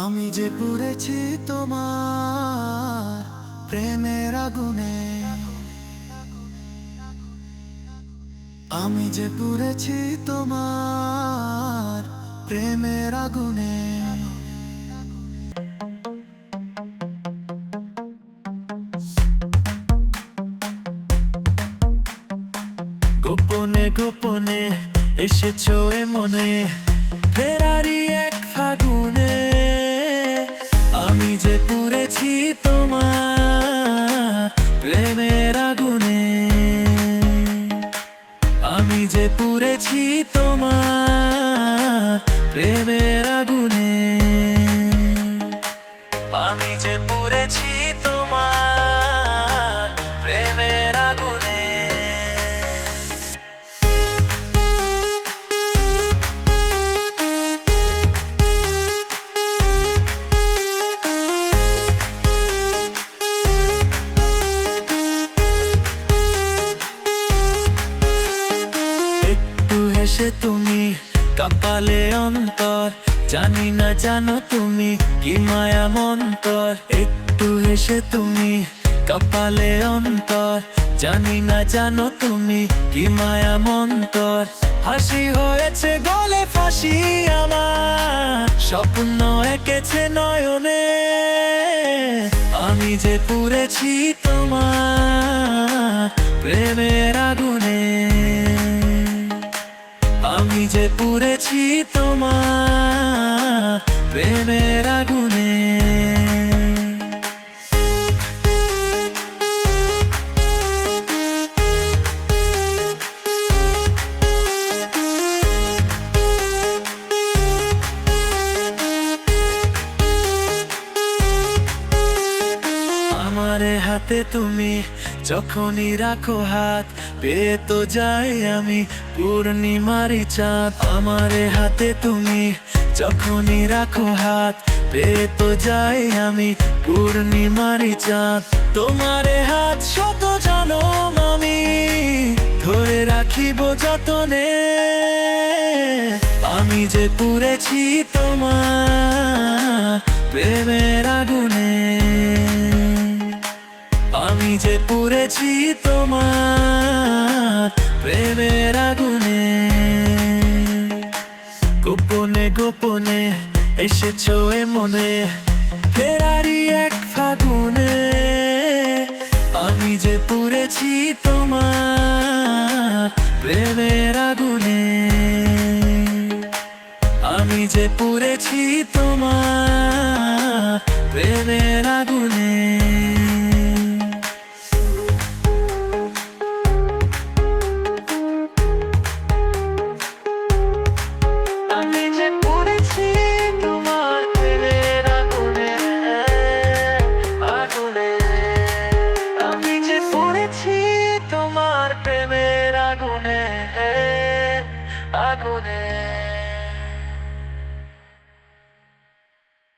আমি যে পুড়েছি তোমার প্রেমের আগুনে, আমি যে পুড়েছি তোমার প্রেমের আগুনে। গোপনে গোপনে এসেছ এ মনে, ফেরারি এক পুড়েছি তোমার প্রেমের আগুনে। আমি যে পুড়েছি তোমার প্রেমের হেসে তুমি, কাপালে অন্তর। জানি না জানো তুমি কি মায়া মন্তর। একটু হেসে তুমি, কাপালে অন্তর। জানি না জানো তুমি কি মায়া মন্তর। হাসি হয়েছে গলে ফাঁসি আমার। স্বপ্ন এঁকেছে নয়নে। আমি যে পুড়েছি তোমার প্রেমের আগুনে। যে পুরেছি তোমার হাতে তুমি যখনই রাখো হাত, পেয়ে তো যাই আমি পূর্ণিমারি চাঁদ। আমার হাতে তুমি যখনই রাখো হাত, পেয়ে তো যাই আমি পূর্ণিমারি চাঁদ। তোমার হাত শত জানো আমি, ধরে রাখিব যতনে। আমি যে পুড়েছি তোমার প্রেমের আগুনে আমি যে পুড়েছি তোমার প্রেমের আগুনে। গোপনে গোপনে এসেছ এ মনে, ফেরারি এক ফাগুনে। আমি যে পুরেছি তোমার প্রেমের আগুনে। আমি যে পুরেছি তোমার প্রেমের আগুনে। তোমার প্রেমের আগুনে আগুনে